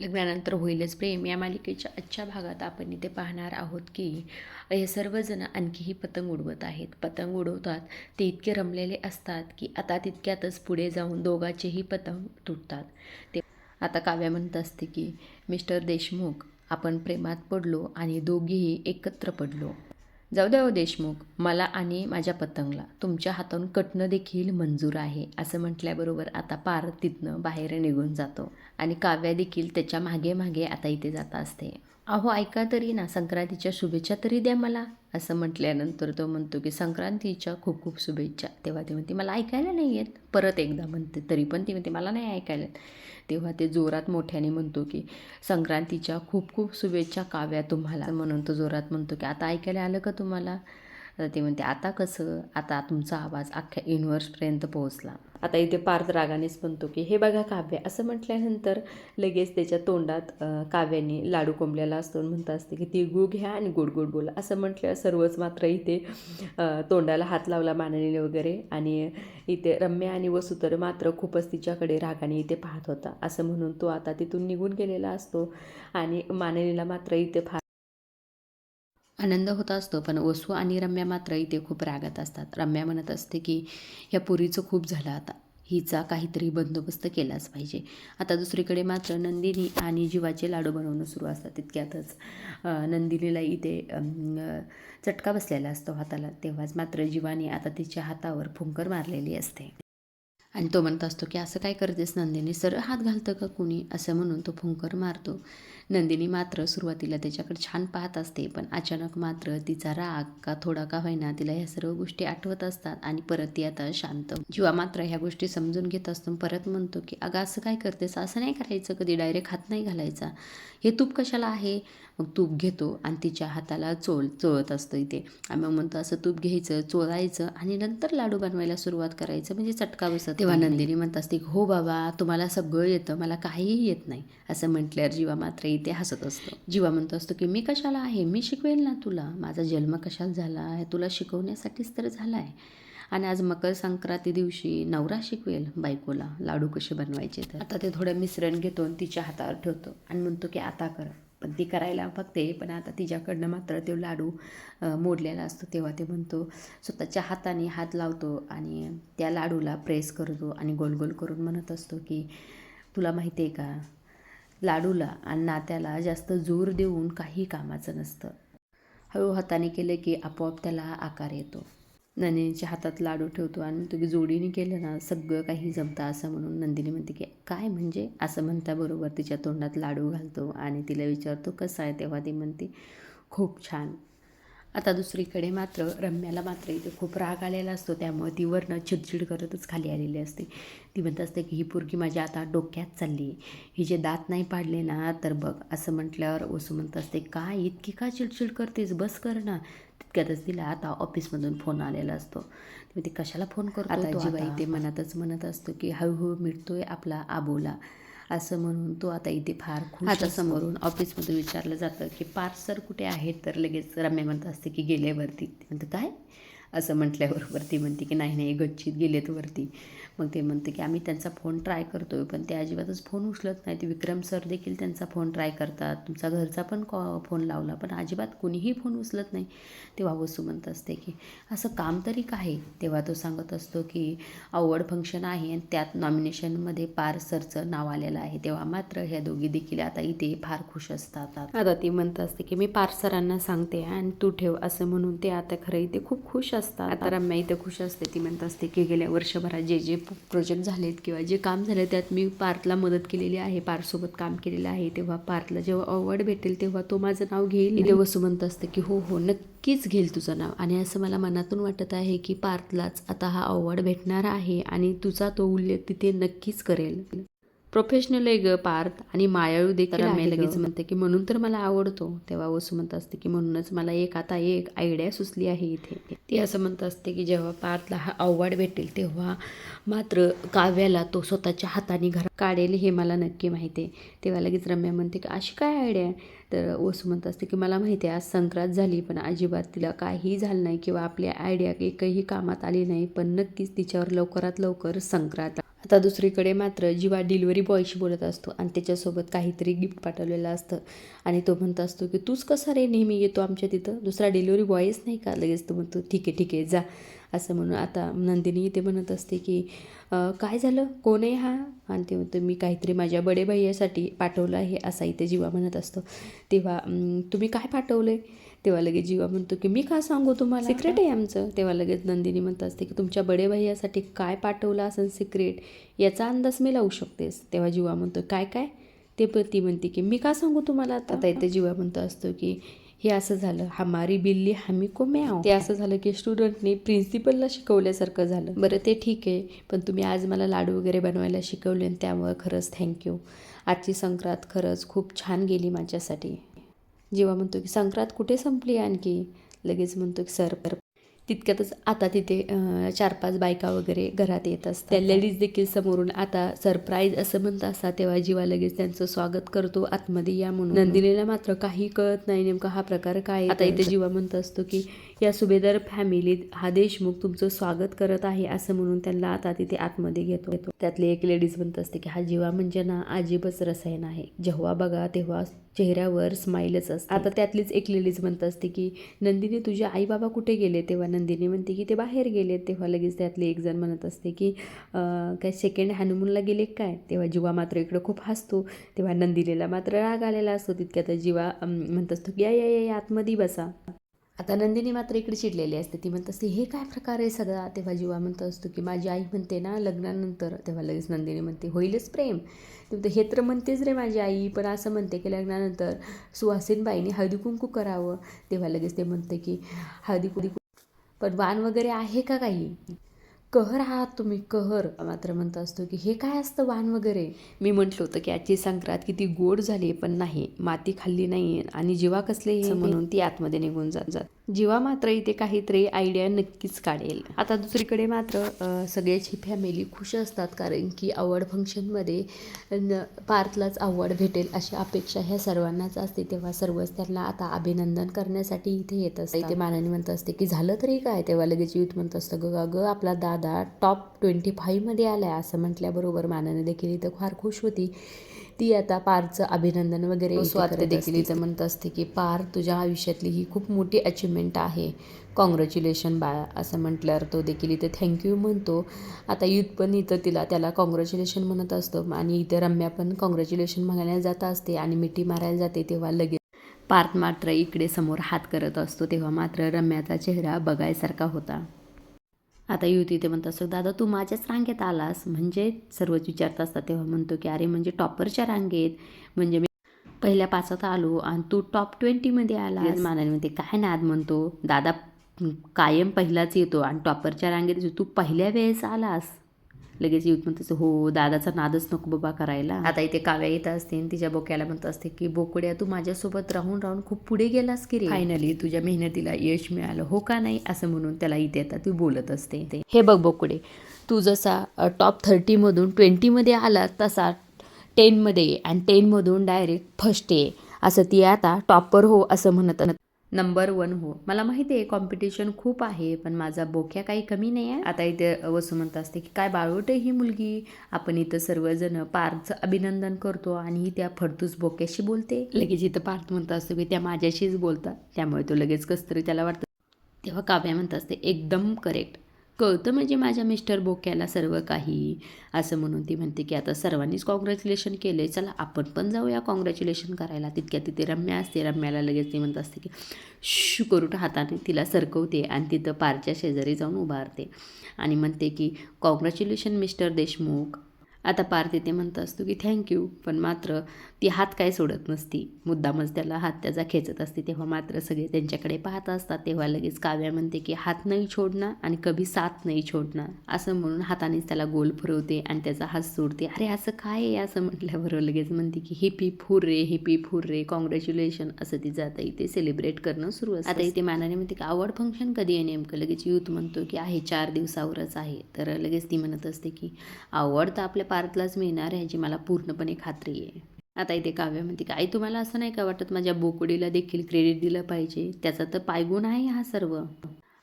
लग्नानंतर होईलच प्रेम. या मालिकेच्या आजच्या भागात आपण इथे पाहणार आहोत की हे सर्वजण आणखीही पतंग उडवत आहेत. पतंग उडवतात ते इतके रमलेले असतात की आता तितक्यातच पुढे जाऊन दोघांचेही पतंग तुटतात. ते आता काव्या म्हणत असते की मिस्टर देशमुख आपण प्रेमात पडलो आणि दोघीही एकत्र पडलो. जाऊ द्या हो देशमुख मला आणि माझ्या पतंगला तुमच्या हातातून कटणं देखील मंजूर आहे असं म्हटल्याबरोबर आता पार तिथनं बाहेर निघून जातो. आणि काव्या देखील त्याच्यामागे मागे आता इथे जात असते. अहो ऐका तरी ना संक्रांतीच्या शुभेच्छा तरी द्या मला. असं म्हटल्यानंतर तो म्हणतो की संक्रांतीच्या खूप खूप शुभेच्छा. तेव्हा ती म्हणते मला ऐकायला नाही येत. परत एकदा म्हणते तरी पण ती म्हणते मला नाही ऐकायला तेव्हा ते जोरात मोठ्याने म्हणतो की संक्रांतीच्या खूप खूप शुभेच्छा काव्या तुम्हाला. म्हणून तो जोरात म्हणतो की आता ऐकायला आलं का तुम्हाला? तर ते म्हणते आता कसं? आता तुमचा आवाज अख्ख्या युनिव्हर्सपर्यंत पोहोचला. आता इथे पार्थ रागानेच म्हणतो की हे बघा काव्य असं म्हटल्यानंतर लगेच त्याच्या तोंडात काव्याने लाडू कोंबलेला असतो आणि म्हणत असते की ती गू घ्या आणि गोड गोड बोला. असं म्हटलं सर्वच मात्र इथे तोंडाला हात लावला मानलेले वगैरे आणि इथे रम्या आणि वसुतर मात्र खूपच तिच्याकडे रागाने इथे पाहत होता. असं म्हणून तो आता तिथून निघून गेलेला असतो आणि मानलेला मात्र इथे फार आनंद होत असतो पण वसू आणि रम्या मात्र इथे खूप रागात असतात. रम्या म्हणत असते की ह्या पुरीचं खूप झालं आता. हिचा काहीतरी बंदोबस्त केलाच पाहिजे. आता दुसरीकडे मात्र नंदिनी आणि जीवाचे लाडू बनवणं सुरू असतात. तितक्यातच नंदिनीला इथे चटका बसलेला असतो हाताला. तेव्हाच मात्र जीवाने आता तिच्या हातावर फुंकर मारलेली असते. आणि तो म्हणत असतो की असं काय करतेस नंदिनी? सरळ हात घालतं का कुणी? असं म्हणून तो फुंकर मारतो. नंदिनी मात्र सुरुवातीला त्याच्याकडे छान पाहत असते पण अचानक मात्र तिचा राग का थोडा का होईना तिला ह्या सर्व गोष्टी आठवत असतात आणि परत ती आता शांत. जीवा मात्र ह्या गोष्टी समजून घेत असतो परत म्हणतो की अगं असं काय करतेस? असं नाही करायचं कधी? डायरेक्ट हात नाही घालायचा. हे तूप कशाला आहे? मग तूप घेतो आणि तिच्या हाताला चोळ चोळत असतो इथे. आणि मग म्हणतो असं तूप घ्यायचं चोळायचं आणि नंतर लाडू बनवायला सुरुवात करायचं म्हणजे चटका बसत तेव्हा नंदिनी म्हणत असते हो बाबा तुम्हाला सगळं येतं मला काहीही येत नाही. असं म्हटल्यावर जीवा मात्र ते हसत असतो. जीवा म्हणतो असतो की मी कशाला आहे? मी शिकवेल ना तुला. माझा जन्म कशाला झाला आहे? तुला शिकवण्यासाठीच तर झाला आहे आणि आज मकर संक्रांती दिवशी नवरा शिकवेल बायकोला. लाडू कसे बनवायचे तर. आता ते थोडं मिश्रण घेतो आणि तिच्या हातावर ठेवतो आणि म्हणतो की आता कर. पण ती करायला बघते. पण आता तिच्याकडनं मात्र तो लाडू मोडलेला असतो. तेव्हा ते म्हणतो स्वतःच्या हाताने हात लावतो आणि त्या लाडूला प्रेस करतो आणि गोल गोल करून म्हणत असतो की तुला माहिती आहे का? लाडूला आणि नात्याला जास्त जोर देऊन काही कामाचं नसतं. हळू हाताने केलं की आपोआप त्याला आकार येतो. नंदिनीच्या हातात लाडू ठेवतो आणि तुम्ही जोडीने केलं ना सगळं काही जमतं असं म्हणून नंदिनी म्हणते की काय म्हणजे? असं म्हणत्याबरोबर तिच्या तोंडात लाडू घालतो आणि तिला विचारतो कसं आहे? तेव्हा ती म्हणते खूप छान. आता दुसरीकडे मात्र रम्याला मात्र इथे खूप राग आलेला असतो. त्यामुळे ती वरनं चिडचिड करतच खाली आलेली असते. ती म्हणत असते की ही पोरगी माझ्या आता डोक्यात चालली हिचे दात नाही पाडले ना तर बघ असं म्हटल्यावर वसू म्हणत असते काय इतकी का चिडचिड करतेस? बस कर ना. तितक्यातच तिला आता ऑफिसमधून फोन आलेला असतो. ती कशाला फोन करतो आता जीवा इथे मनातच म्हणत असतो की हळूहळू मिळतोय आपला आबोला. असं म्हणून तो आता इथे फार खुश आता समोरून ऑफिसमधून विचारलं जातं की पार्थ सर कुठे आहेत? तर लगेच रम्या म्हणत असते की गेल्यावरती म्हणते काय? असं म्हटल्याबरोबर ती म्हणते की नाही नाही गच्चीत गेलेत वरती. मग ते म्हणते की आम्ही त्यांचा फोन ट्राय करतोय पण ते अजिबातच फोन उचलत नाही ते विक्रम सर देखील त्यांचा फोन ट्राय करतात. तुमचा घरचा पण कॉ फोन लावला पण अजिबात कुणीही फोन उचलत नाही. तेव्हा वसू म्हणत असते की असं काम तरी काय तेव्हा तो सांगत असतो की अवॉर्ड फंक्शन आहे आणि त्यात नॉमिनेशनमध्ये पार सरचं नाव आलेलं आहे. तेव्हा मात्र ह्या दोघी देखील आता इथे फार खुश असतात. आता ती म्हणत असते की मी पार सरांना सांगते आणि तू ठेव असं म्हणून ते आता खरं इथे खूप खुश असतात. आता रम्या इथे खुश असते. ती म्हणत असते की गेल्या वर्षभरात जे जे प्रोजेक्ट झालेत किंवा जे काम झालं त्यात मी पार्थला मदत केलेली आहे. पार्थसोबत काम केलेलं आहे. तेव्हा पार्थला जेव्हा अवॉर्ड भेटेल तेव्हा तो माझं नाव घेईल. वसू म्हणत असते की हो हो नक्कीच घेईल तुझं नाव. आणि असं मला मनातून वाटत आहे की पार्थलाच आता हा अवॉर्ड भेटणार आहे आणि तुझा तो उल्लेख तिथे नक्कीच करेल. प्रोफेशनल आहे ग पार्थ. आणि मायाळू देखील आम्ही लगेच म्हणते की म्हणून तर मला आवडतो. तेव्हा वसू म्हणत असते की म्हणूनच मला एक आता एक आयडिया सुचली आहे इथे. ती असं म्हणत असते की जेव्हा पार्थला हा अवॉर्ड भेटेल तेव्हा मात्र काव्याला तो स्वतःच्या हाताने घरात काढेल हे मला नक्की माहिती आहे. तेव्हा लगेच रम्या म्हणते की अशी काय आयडिया आहे? तर वसू म्हणत असते की मला माहिती आहे आज संक्रांत झाली पण अजिबात तिला काहीही झालं नाही किंवा आपली आयडिया एकही कामात आली नाही पण नक्कीच तिच्यावर लवकरात लवकर संक्रांत आता दुसरीकडे मात्र जीवा डिलिव्हरी बॉयशी बोलत असतो आणि त्याच्यासोबत काहीतरी गिफ्ट पाठवलेलं असतं. आणि तो म्हणत असतो की तूच कसा रे? नेहमी येतो आमच्या तिथं. दुसरा डिलिव्हरी बॉयच नाही का? लगेच तो म्हणतो ठीक आहे ठीक आहे जा. असं म्हणून आता नंदिनी ते म्हणत असते की काय झालं? कोण आहे हा? आणि ते म्हणतो मी काहीतरी माझ्या बडे भैयासाठी पाठवलं आहे असा इथे जीवा म्हणत असतो. तेव्हा तुम्ही काय पाठवलं आहे तेव्हा लगेच जीवा म्हणतो की मी का सांगू तुम्हाला? सिक्रेट आहे आमचं. तेव्हा लगेच नंदिनी म्हणत असते की तुमच्या बडे भैयासाठी काय पाठवलं असेल सिक्रेट याचा अंदाज मी लावू शकतेस. तेव्हा जीवा म्हणतो काय काय? ते ती म्हणते की मी का सांगू तुम्हाला आता? आता इथे जीवा म्हणतो असतो की हे असं झालं. हमारी बिल्ली हमी को म्याव ते असं झालं की स्टुडंटने प्रिन्सिपलला शिकवल्यासारखं झालं. बरं ते ठीक आहे. पण तुम्ही आज मला लाडू वगैरे बनवायला शिकवले आणि त्यामुळे खरंच थँक्यू आजची संक्रांत खरंच खूप छान गेली माझ्यासाठी. जेव्हा म्हणतो की संक्रांत कुठे संपली आणखी? लगेच म्हणतो की सर तितक्यातच आता तिथे चार पाच बायका वगैरे घरात येत असतात. त्या लेडीज देखील समोरून आता सरप्राईज असं म्हणत असतात तेव्हा जीवा लगेच त्यांचं स्वागत करतो आतमध्ये या म्हणून. नंदिनीला मात्र काही कळत नाही नेमका हा प्रकार काय. आता इथे जीवा म्हणत असतो की या सुभेदार फॅमिलीत हा देशमुख तुमचं स्वागत करत आहे असं म्हणून त्यांना आता तिथे आतमध्ये घेतो येतो त्यातली एक लेडीज म्हणत असते की हा जीवा म्हणजे ना अजिबच रसायन आहे. जेव्हा बघा तेव्हा चेहऱ्यावर स्माईलच असते. आता त्यातलीच एक लेडीज म्हणत असते की नंदिनी तुझे आई बाबा कुठे गेले? तेव्हा नंदिनी म्हणते की ते बाहेर गेले तेव्हा लगेच त्यातले एक जण म्हणत असते की काय सेकंड हनुमूनला गेले काय? तेव्हा जीवा मात्र इकडं खूप हसतो. तेव्हा नंदिनीला मात्र राग आलेला असतो. तितक्यात जीवा म्हणत असतो की या या या, आतमध्ये बसा. आता नंदिनी मात्र इकडे चिडलेली असते. ती म्हणत असते हे काय प्रकार आहे सगळा तेव्हा जीवा म्हणत असतो की माझी आई म्हणते ना लग्नानंतर. तेव्हा लगेच नंदिनी म्हणते होईलच प्रेम. ते म्हणते, हे तर म्हणतेच रे माझी आई पण असं म्हणते की लग्नानंतर सुहासिनबाईने हळदी कुंकू करावं. तेव्हा लगेच ते म्हणते की हळदी कुंकू पण वाण वगैरे आहे का काही? कहर आहात तुम्ही कहर मात्र म्हणत असतो की हे काय असतं वाण वगैरे? मी म्हटलं होतं की आजची संक्रांत किती गोड झाली पण नाही माती खाल्ली नाही आणि जीवा कसले हे म्हणून ती आतमध्ये निघून जात जात. जीवा मात्र इथे काहीतरी आयडिया नक्कीच काढेल. आता दुसरीकडे मात्र सगळ्याची फॅमिली खुश असतात कारण की अवॉर्ड फंक्शनमध्ये न पार्थलाच अवॉर्ड भेटेल अशी अपेक्षा ह्या सर्वांनाच असते. तेव्हा सर्वच त्यांना आता अभिनंदन करण्यासाठी इथे येत असतात. इथे मानाने म्हणत असते की झालं तरी काय? तेव्हा लगेच युथ म्हणत असतं ग ग आपला दादा टॉप ट्वेंटी फाईव्हमध्ये आला आहे असं म्हटल्याबरोबर मानाने देखील इथं फार खुश होती. ती आता पारचं अभिनंदन वगैरे स्वात देखील इथं म्हणत असते की पार तुझ्या आयुष्यातली ही खूप मोठी अचिव्हमेंट आहे. कॉंग्रॅच्युलेशन बाळा असं म्हटल्यावर तो देखील इथं थँक्यू म्हणतो. आता युथ पण इथं तिला त्याला कॉंग्रॅच्युलेशन म्हणत असतो आणि इथं रम्या पण कॉंग्रॅच्युलेशन म्हणायला जात असते आणि मिठी मारायला जाते तेव्हा लगेच. पार्थ मात्र इकडे समोर हात करत असतो तेव्हा मात्र रम्याचा चेहरा बघायसारखा होता. आता युती ते म्हणत असतो दादा तू माझ्याच रांगेत आलास. म्हणजे सर्वच विचारत असतात तेव्हा म्हणतो की अरे म्हणजे टॉपरच्या रांगेत. म्हणजे मी पहिल्या पाचात आलो आणि तू टॉप ट्वेंटीमध्ये आला मानाने म्हणते काय नाद म्हणतो दादा कायम पहिलाच येतो आणि टॉपरच्या रांगेत. तू पहिल्या वेळेस आलास. लगेच युथ म्हणत असते हो दादाचा नादच नको बाबा करायला. आता इथे काव्या येत असते आणि तिच्या बोक्याला म्हणत असते की बोकड्या तू माझ्यासोबत राहून राहून खूप पुढे गेलास की रे? फायनली तुझ्या मेहनतीला यश मिळालं हो का नाही? असं म्हणून त्याला इथे आता ती बोलत असते. ते. हे बघ बोकडे तू जसा टॉप थर्टीमधून ट्वेंटीमध्ये आला तसा टेनमध्ये आणि टेनमधून डायरेक्ट फर्स्ट ये. असं ती आता टॉपर हो असं म्हणत नंबर वन हो. मला माहिती आहे कॉम्पिटिशन खूप आहे पण माझा बोक्या काही कमी नाही आहे. आता इथे वसू म्हणत असते की काय बाळवट ही मुलगी? आपण इथं सर्वजण पार्थचं अभिनंदन करतो आणि त्या फडतूस बोक्याशी बोलते. लगेच इथं पार्थ म्हणत असतो की त्या माझ्याशीच बोलतात. त्यामुळे तो लगेच कसतरी त्याला वाटतं. तेव्हा काव्या म्हणत असते एकदम करेक्ट कळतं म्हणजे माझ्या मिस्टर बोक्याला सर्व काही. असं म्हणून ती म्हणते की आता सर्वांनीच कॉंग्रॅच्युलेशन केलं आहे चला आपण पण जाऊया कॉंग्रॅच्युलेशन करायला. तितक्या तिथे रम्या असते. रम्याला लगेच ती म्हणत असते की शू करून हाताने तिला सरकवते आणि तिथं पारच्या शेजारी जाऊन उभारते. आणि म्हणते की कॉंग्रॅच्युलेशन मिस्टर देशमुख. आता पार तिथे म्हणत असतो की थँक्यू पण मात्र ती हात काय सोडत नसती. मुद्दामच त्याला हात त्याचा खेचत असते. तेव्हा मात्र सगळे त्यांच्याकडे पाहत असतात. तेव्हा लगेच काव्या म्हणते की हात नाही छोडणार आणि कभी साथ नाही छोडणार. असं म्हणून हातानेच त्याला गोल फिरवते आणि त्याचा हात सोडते. अरे असं काय आहे? असं म्हटल्याबरोबर लगेच म्हणते की हिपी फुर रे हिपी फुर रे कॉंग्रॅच्युलेशन असं ती जाता इथे सेलिब्रेट करणं सुरू असतं. आता इथे मानाने म्हणते की आवड फंक्शन कधी आहे नेमकं? लगेच यूथ म्हणतो की आहे चार दिवसावरच आहे. तर लगेच ती म्हणत असते की आवड तर आपल्या पार्थलाच मिळणार आहे ह्याची मला पूर्णपणे खात्री आहे. आता इथे काव्य म्हणते काय आई तुम्हाला असं नाही का वाटत माझ्या बोकडीला देखील क्रेडिट दिलं पाहिजे? त्याचा तर पायगुण आहे हा सर्व.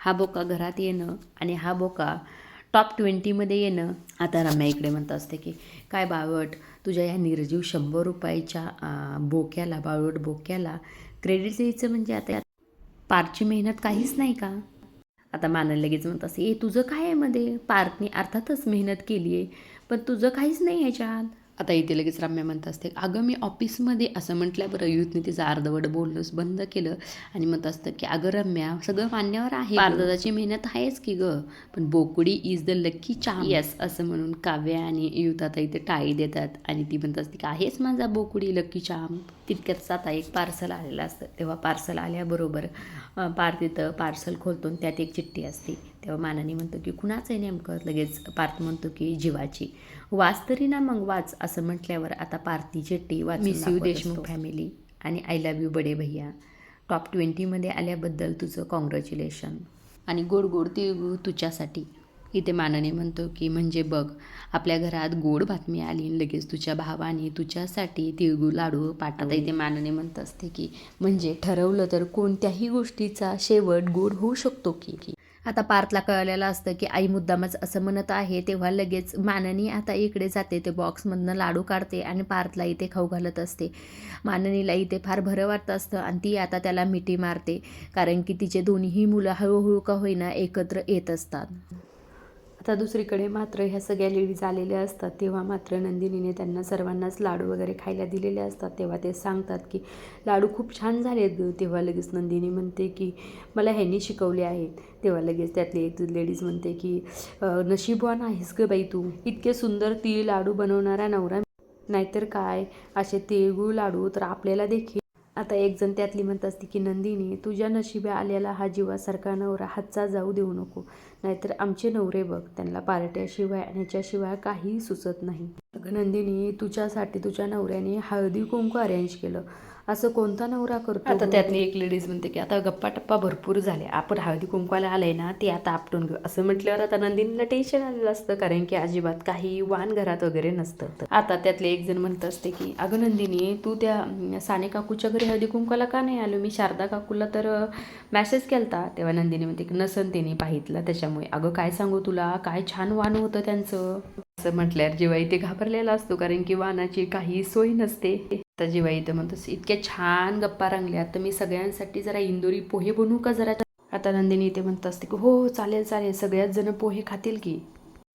हा बोका घरात येणं आणि हा बोका टॉप ट्वेंटीमध्ये येणं आता रम्या इकडे म्हणत असते की काय बावट तुझ्या या निर्जीव शंभर रुपयाच्या बोक्याला बावट बोक्याला क्रेडिट द्यायचं म्हणजे आता पारची मेहनत काहीच नाही का? आता मानल लगेच म्हणत असते ए तुझं काय आहे मध्ये? पार्थने अर्थातच मेहनत केली आहे पण तुझं काहीच नाही ह्याच्यात. आता इथे लगेच रम्या म्हणत असते अगं मी ऑफिसमध्ये असं म्हटल्या बरं युथने तिचं अर्धवट बोलणंच बंद केलं आणि म्हणत असतं की अगं रम्या सगळं मान्यवर आहे. पारदाची मेहनत आहेच की गं पण बोकडी is the lucky charm yes असं म्हणून काव्या आणि युथ आता इथे टाळी देतात आणि ती म्हणत असते की आहेच माझा बोकडी लकी चाम तितक्यातच आता एक पार्सल आलेलं असतं. तेव्हा पार्सल आल्याबरोबर अं, पार्थ तिथं पार्सल खोलतो त्यात एक चिठ्ठी असते. तेव्हा मानाने म्हणतो की कुणाचं आहे नेमकं लगेच पार्थ म्हणतो की जीवाची. वाच तरी ना मग वाच असं म्हटल्यावर आता पार्थी चिठ्ठी वाच मिस यू देशमुख फॅमिली आणि आय लव्ह यू बडे भैया. टॉप ट्वेंटीमध्ये आल्याबद्दल तुझं कॉंग्रॅच्युलेशन आणि गोड गोड तिळगुळ तुझ्यासाठी. इथे मानाने म्हणतो की म्हणजे बघ आपल्या घरात गोड बातमी आली आणि लगेच तुझ्या भावाने तुझ्यासाठी तिळगुळ लाडू पाठवता. इथे मानाने म्हणत असते की म्हणजे ठरवलं तर कोणत्याही गोष्टीचा शेवट गोड होऊ शकतो की की. आता पार्थला कळलेलं असतं की आई मुद्दामच असं म्हणत आहे तेव्हा लगेच माननी आता इकडे जाते ते बॉक्समधनं लाडू काढते आणि पार्थला इथे खाऊ घालत असते. माननीला इथे फार बरं वाटतं असतं आणि ती आता त्याला मिठी मारते कारण की तिचे दोन्हीही मुलं हळूहळू का होईना एकत्र येत असतात. आता दुसरीकडे मात्र ह्या सगळ्या लेडीज आलेल्या असतात. तेव्हा मात्र नंदिनीने त्यांना सर्वांनाच लाडू वगैरे खायला दिलेले असतात. तेव्हा ते सांगतात की लाडू खूप छान झाले आहेत तेव्हा लगेच नंदिनी म्हणते की मला ह्यांनी शिकवले आहेत. तेव्हा लगेच त्यातली एक लेडीज म्हणते की नशीबवान आहेस ग बाई तू. इतके सुंदर ती लाडू बनवणारा नवरा नाहीतर काय? असे तिळगुळ लाडू तर आपल्याला देखील. आता एक जण त्यातली म्हणत असते की नंदिनी तुझ्या नशिबे आलेला हा जीवासारखा नवरा हातचा जाऊ देऊ नको. नाहीतर आमचे नवरे बघ त्यांना पार्ट्याशिवाय ह्याच्याशिवाय काहीही सुचत नाही. नंदिनी तुझ्यासाठी तुझ्या नवऱ्याने हळदी कुंकू अरेंज केलं. असं कोणता नवरा करतो आता त्यातली एक लेडीज म्हणते की आता गप्पा टप्पा भरपूर झाले. आपण हळदी कुंकवाला आलंय ना ते आता आपटून घेऊ. असं म्हटल्यावर आता नंदिनीला टेन्शन आलेलं असतं कारण की अजिबात काही वाण घरात वगैरे नसतं. आता त्यातले एक जण म्हणत असते की अगं नंदिनी तू त्या साने काकूच्या घरी हळदी कुंकवाला का नाही आलो? मी शारदा काकूला तर मॅसेज केलता. तेव्हा नंदिनी म्हणते की नसन तिने पाहितलं त्याच्यामुळे. अगं काय सांगू तुला? काय छान वाण होतं त्यांचं. असं म्हटल्यावर जेव्हा इथे घाबरलेला असतो कारण की वाहनाची काही सोय नसते. तर जेव्हा इथं म्हणतोस इतक्या छान गप्पा रंगल्या. तर मी सगळ्यांसाठी जरा इंदोरी पोहे बनवू का जरा? आता नंदिनी इथे म्हणत असते की हो, हो चालेल चालेल. सगळ्याच जण पोहे खातील की.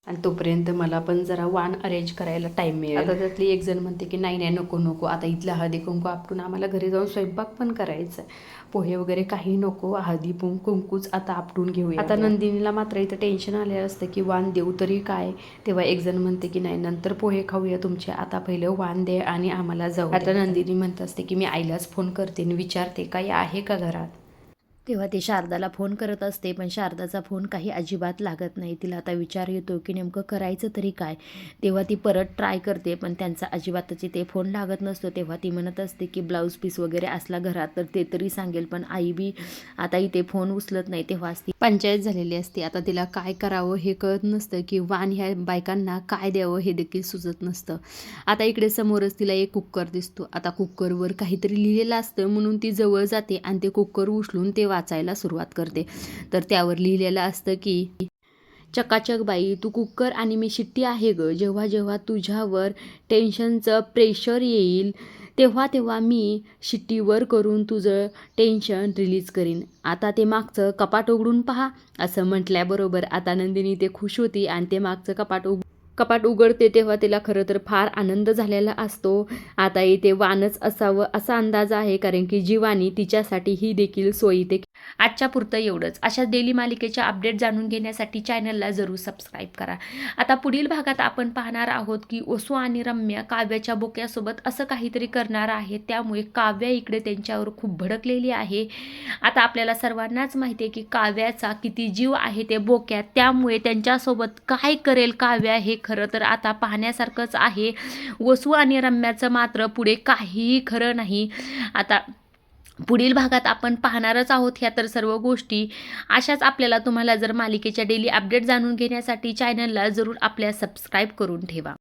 आणि तोपर्यंत मला पण जरा वाण अरेंज करायला टाइम मिळेल. आता त्यातली एक जण म्हणते की नाही नाही नको नको. आता इथला हळदी कुंकू आपटून आम्हाला घरी जाऊन स्वयंपाक पण करायचा आहे. पोहे वगैरे काही नको. हळदी कुंकूच आता आपटून घेऊया आता नंदिनीला मात्र इथं टेन्शन आलेलं असतं की वाण देऊ तरी काय? तेव्हा एक जण म्हणते की नाही नंतर पोहे खाऊया तुमचे. आता पहिलं वाण दे आणि आम्हाला जाऊ आता नंदिनी म्हणत असते की मी आईलाच फोन करते आणि विचारते काही आहे का घरात? तेव्हा ते शारदाला फोन करत असते पण शारदाचा फोन काही अजिबात लागत नाही. तिला आता विचार येतो की नेमकं करायचं तरी काय? तेव्हा ती परत ट्राय करते पण त्यांचा अजिबातच ते फोन लागत नसतो. तेव्हा ती म्हणत असते की ब्लाऊज पीस वगैरे असला घरात तर ते तरी सांगेल पण आई बी आता इथे फोन उचलत नाही. तेव्हाच ती पंचायत झालेली असते. आता तिला काय करावं हे कळत नसतं की वाण ह्या बायकांना काय द्यावं हे देखील सुचत नसतं. आता इकडे समोरच तिला एक कुकर दिसतो. आता कुकरवर काहीतरी लिहिलेलं असतं म्हणून ती जवळ जाते आणि ते कुकर उचलून तेव्हा वाचायला सुरुवात करते. तर त्यावर लिहिलेलं असतं की चकाचक बाई तू कुकर आणि मी शिट्टी आहे ग. जेव्हा जेव्हा तुझ्यावर टेन्शनचं प्रेशर येईल तेव्हा तेव्हा मी शिट्टीवर करून तुझं टेन्शन रिलीज करीन. आता ते मागचं कपाट उघडून पहा. असं म्हटल्याबरोबर आता नंदिनी ते खुश होती आणि ते मागचं कपाट उघ कपाट उघडते तेव्हा तिला खरं तर फार आनंद झालेला असतो. आता इथे वानच असावं असा अंदाज आहे कारण की जीवानी तिच्यासाठी ही देखील सोयी ते आजच्या पुरतं एवढंच. अशा डेली मालिकेच्या अपडेट जाणून घेण्यासाठी चॅनलला जरूर सबस्क्राईब करा. आता पुढील भागात आपण पाहणार आहोत की ओसो आणि रम्या काव्याच्या बोक्यासोबत असं काहीतरी करणार आहे त्यामुळे काव्या इकडे त्यांच्यावर खूप भडकलेली आहे. आता आपल्याला सर्वांनाच माहिती आहे की काव्याचा किती जीव आहे ते बोक्यात. त्यामुळे त्यांच्यासोबत काय करेल काव्या हे खरं तर आता पाहण्यासारखंच आहे. वसू आणि रम्याचं मात्र पुढे काहीही खरं नाही. आता पुढील भागात आपण पाहणारच आहोत ह्या तर सर्व गोष्टी. अशाच आपल्याला तुम्हाला जर मालिकेच्या डेली अपडेट जाणून घेण्यासाठी चॅनलला जरूर आपल्या सबस्क्राईब करून ठेवा.